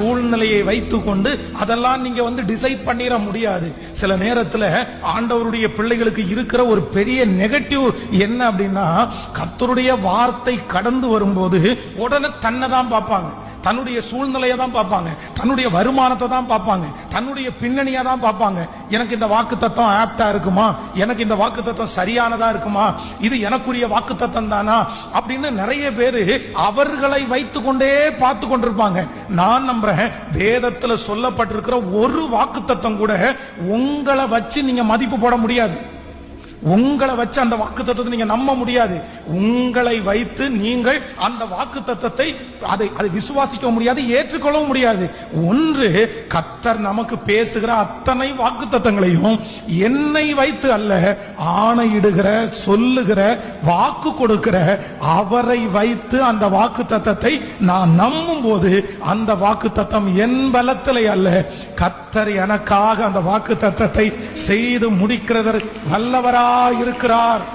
சூழ்நிலையை வைத்துக்கொண்டு அதெல்லாம் நீங்க வந்து டிசைட் பண்ணிட முடியாது. சில நேரத்துல ஆண்டவருடைய பிள்ளைகளுக்கு இருக்கிற ஒரு பெரிய நெகட்டிவ் என்ன அப்படின்னா கத்தருடைய வார்த்தை கடந்து வரும்போது உடனே தன்னை தான் பார்ப்பாங்க. தன்னுடைய சூழ்நிலையை தான் பார்ப்பாங்க. தன்னுடைய வருமானத்தை தான் பார்ப்பாங்க. தன்னுடைய பின்னணியை தான் பார்ப்பாங்க. எனக்கு இந்த வாக்கு தத்துவம் ஆப்டா இருக்குமா? எனக்கு இந்த வாக்கு தத்துவம் சரியானதா இருக்குமா? இது எனக்குரிய வாக்கு தத்துவம் தானா? அப்படின்னு நிறைய பேரு அவர்களை வைத்து கொண்டே பார்த்து கொண்டிருப்பாங்க. நான் நம்புறேன் வேதத்துல சொல்லப்பட்டிருக்கிற ஒரு வாக்கு தத்துவம் கூட உங்களை வச்சு நீங்க மதிப்பு போட முடியாது. உங்களை வச்சு அந்த வாக்கு தத்துவத்தை நீங்க நம்ப முடியாது. உங்களை வைத்து நீங்கள் அந்த வாக்கு தத்துவத்தை அதை அதை விசுவாசிக்க முடியாது ஏற்றுக்கொள்ளவும் முடியாது. ஒன்று கத்தர் நமக்கு பேசுகிற அத்தனை வாக்கு தத்துவங்களையும் என்னை வைத்து அல்ல ஆணையிடுகிற சொல்லுகிற வாக்கு கொடுக்கிற அவரை வைத்து அந்த வாக்கு தத்தத்தை நான் நம்பும் போது அந்த வாக்கு தத்தம் என் பலத்திலே அல்ல. கத்தர் எனக்காக அந்த வாக்கு தத்தத்தை செய்து முடிக்கிறதற்கு வல்லவரா இருக்கிறார்.